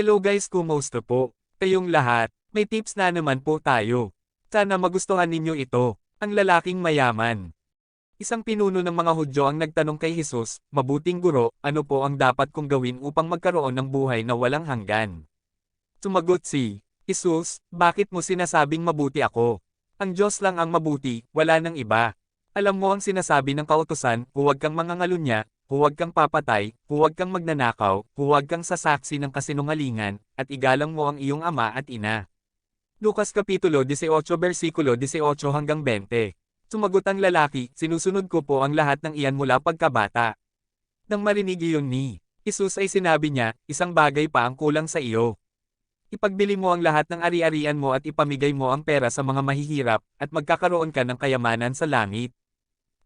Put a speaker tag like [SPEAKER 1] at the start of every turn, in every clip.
[SPEAKER 1] Hello guys kumusta po? Kayong lahat, may tips na naman po tayo. Sana magustuhan ninyo ito, ang lalaking mayaman. Isang pinuno ng mga Hudyo ang nagtanong kay Jesus, Mabuting guro, ano po ang dapat kong gawin upang magkaroon ng buhay na walang hanggan? Sumagot si, Jesus, bakit mo sinasabing mabuti ako? Ang Diyos lang ang mabuti, wala nang iba. Alam mo ang sinasabi ng kautosan, huwag kang mangangalunya, huwag kang papatay, huwag kang magnanakaw, huwag kang sasaksi ng kasinungalingan, at igalang mo ang iyong ama at ina. Lucas Kapitulo 18 versikulo 18 hanggang 20. Sumagot ang lalaki, sinusunod ko po ang lahat ng iyan mula pagkabata. Nang marinig iyon ni Jesus ay sinabi niya, isang bagay pa ang kulang sa iyo. Ipagbili mo ang lahat ng ari-arian mo at ipamigay mo ang pera sa mga mahihirap, at magkakaroon ka ng kayamanan sa langit.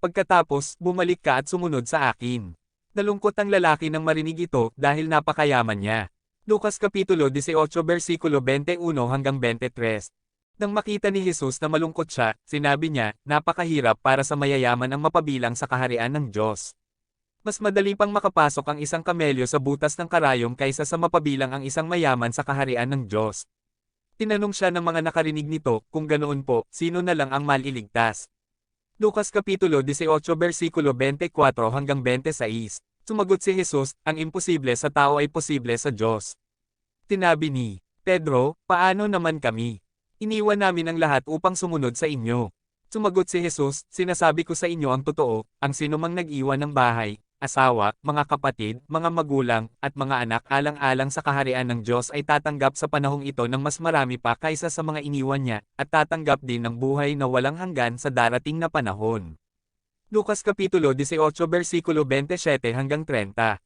[SPEAKER 1] Pagkatapos, bumalik ka at sumunod sa akin. Nalungkot ang lalaki nang marinig ito dahil napakayaman niya. Lucas Kapitulo 18 versikulo 21 hanggang 23. Nang makita ni Jesus na malungkot siya, sinabi niya, napakahirap para sa mayayaman ang mapabilang sa kaharian ng Diyos. Mas madali pang makapasok ang isang kamelyo sa butas ng karayom kaysa sa mapabilang ang isang mayaman sa kaharian ng Diyos. Tinanong siya ng mga nakarinig nito, kung ganoon po, sino na lang ang maliligtas. Lucas Kapitulo 18 versikulo 24 hanggang 26. Sumagot si Jesus, ang imposible sa tao ay posible sa Diyos. Tinabi ni Pedro, paano naman kami? Iniwan namin ang lahat upang sumunod sa inyo. Sumagot si Jesus, sinasabi ko sa inyo ang totoo, ang sinumang nag-iwan ng bahay, asawa, mga kapatid, mga magulang, at mga anak alang-alang sa kaharian ng Diyos ay tatanggap sa panahong ito ng mas marami pa kaysa sa mga iniwan niya, at tatanggap din ng buhay na walang hanggan sa darating na panahon. Lucas Kapitulo 18 versikulo 27 hanggang 30.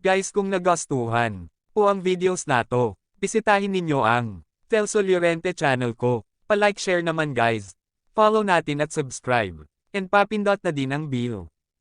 [SPEAKER 1] Guys kung nagustuhan po ang videos na to, bisitahin ninyo ang Telso Llorente channel ko. Pa-like share naman guys. Follow natin at subscribe. And papindot na din ang bell.